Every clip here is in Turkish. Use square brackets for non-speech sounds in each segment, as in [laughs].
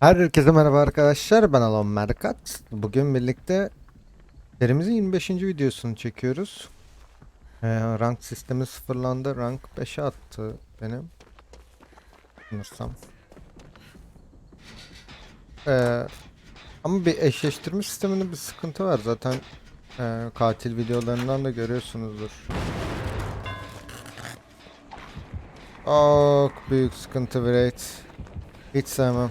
Herkese merhaba arkadaşlar ben Alon Merkat. Bugün birlikte serimizin 25. videosunu çekiyoruz. Ee, rank sistemi sıfırlandı. Rank 5'e attı benim. Sanırsam. Ee, ama bir eşleştirme sisteminde bir sıkıntı var zaten. e, katil videolarından da görüyorsunuzdur. Çok büyük sıkıntı raid. Hiç sevmem.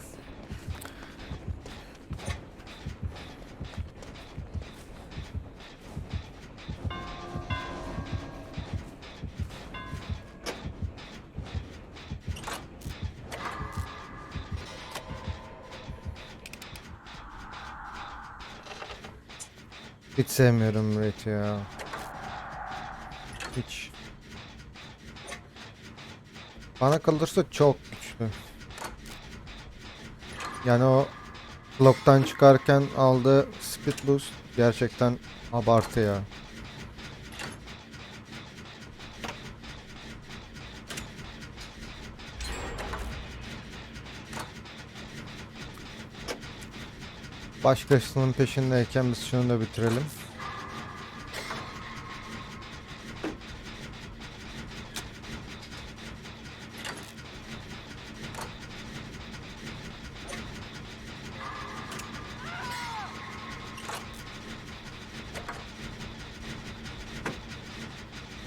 Hiç sevmiyorum Raid ya. Hiç. Bana kalırsa çok güçlü. Yani o Block'tan çıkarken aldığı speed boost gerçekten abartı ya. Başkasının peşindeyken biz şunu da bitirelim.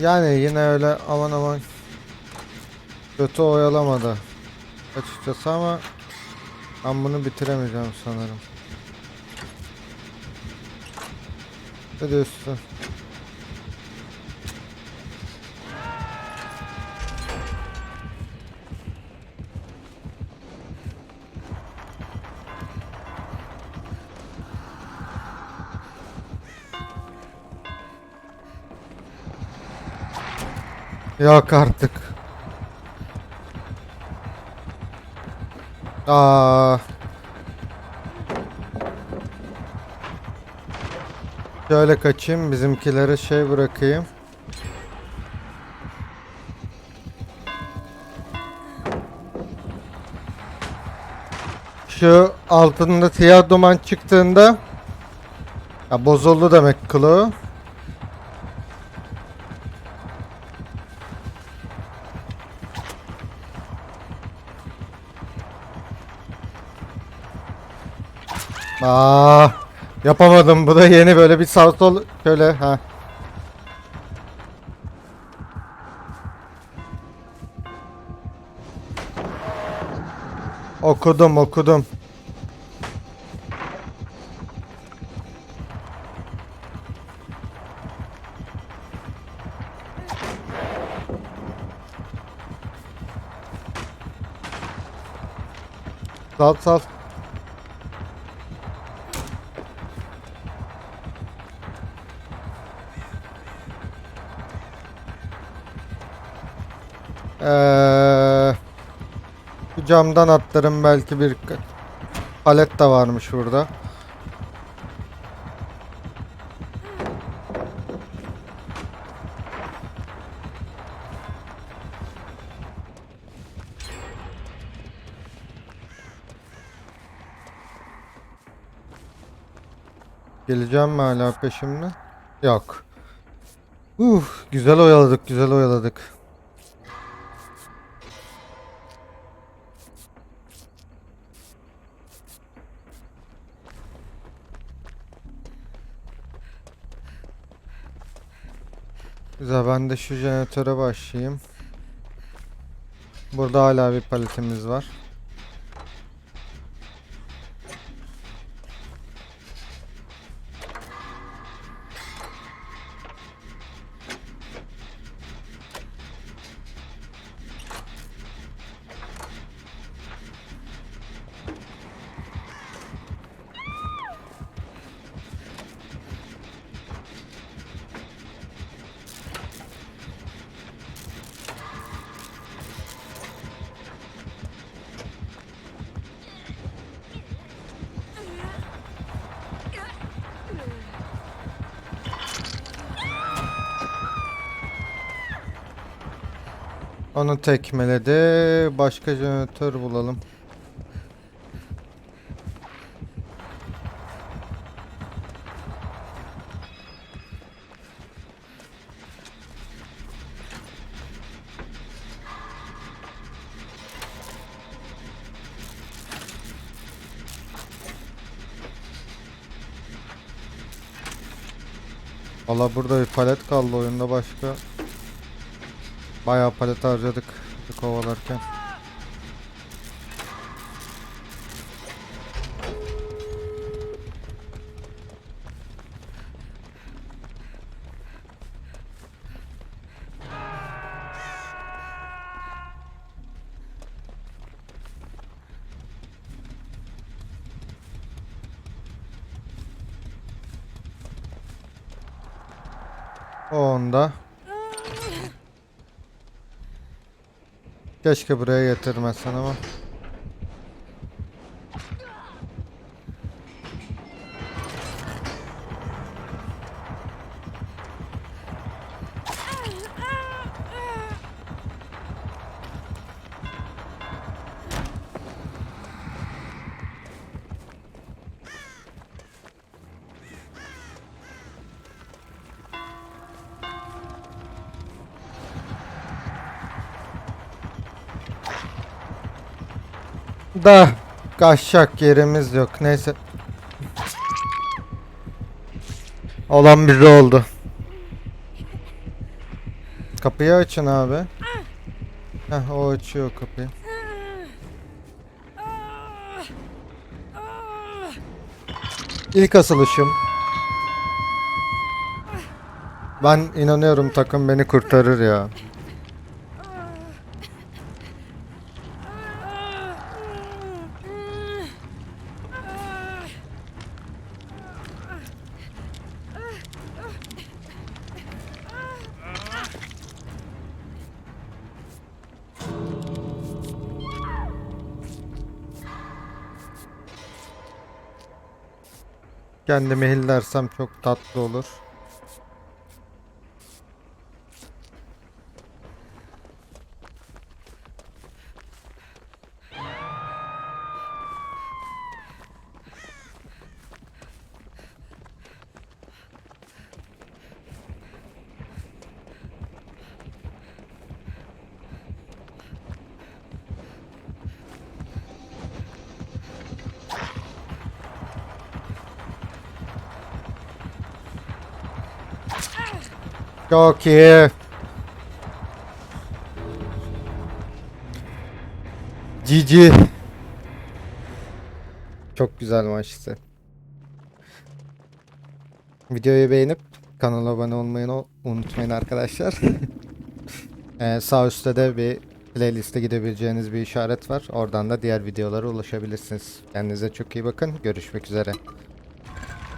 Yani yine öyle aman aman kötü oyalamadı açıkçası ama ben bunu bitiremeyeceğim sanırım. Ne diyorsun? Yok artık. Aa. Şöyle kaçayım bizimkilere şey bırakayım. Şu altında siyah duman çıktığında ya bozuldu demek kılığı. Aa, yapamadım. Bu da yeni böyle bir sağ sol şöyle ha. Okudum, okudum. Sal sal. Ee, bu camdan atlarım belki bir palet de varmış burada. Geleceğim mi hala peşimden? Yok. Uf, güzel oyaladık, güzel oyaladık. Güzel ben de şu jeneratöre başlayayım. Burada hala bir paletimiz var. Onu tekmeledi. Başka jeneratör bulalım. Valla burada bir palet kaldı oyunda başka Bayağı palet harcadık kovalarken. Onda. Keşke buraya getirmezsen ama. Da kaçacak yerimiz yok. Neyse. Olan biri oldu. Kapıyı açın abi. Heh o açıyor kapıyı. İlk asılışım. Ben inanıyorum takım beni kurtarır ya. Kendimi hillersem çok tatlı olur. Çok iyi. GG. Çok güzel maçtı. Videoyu beğenip kanala abone olmayı unutmayın arkadaşlar. [laughs] Ee, sağ üstte de bir playliste gidebileceğiniz bir işaret var. Oradan da diğer videolara ulaşabilirsiniz. Kendinize çok iyi bakın. Görüşmek üzere.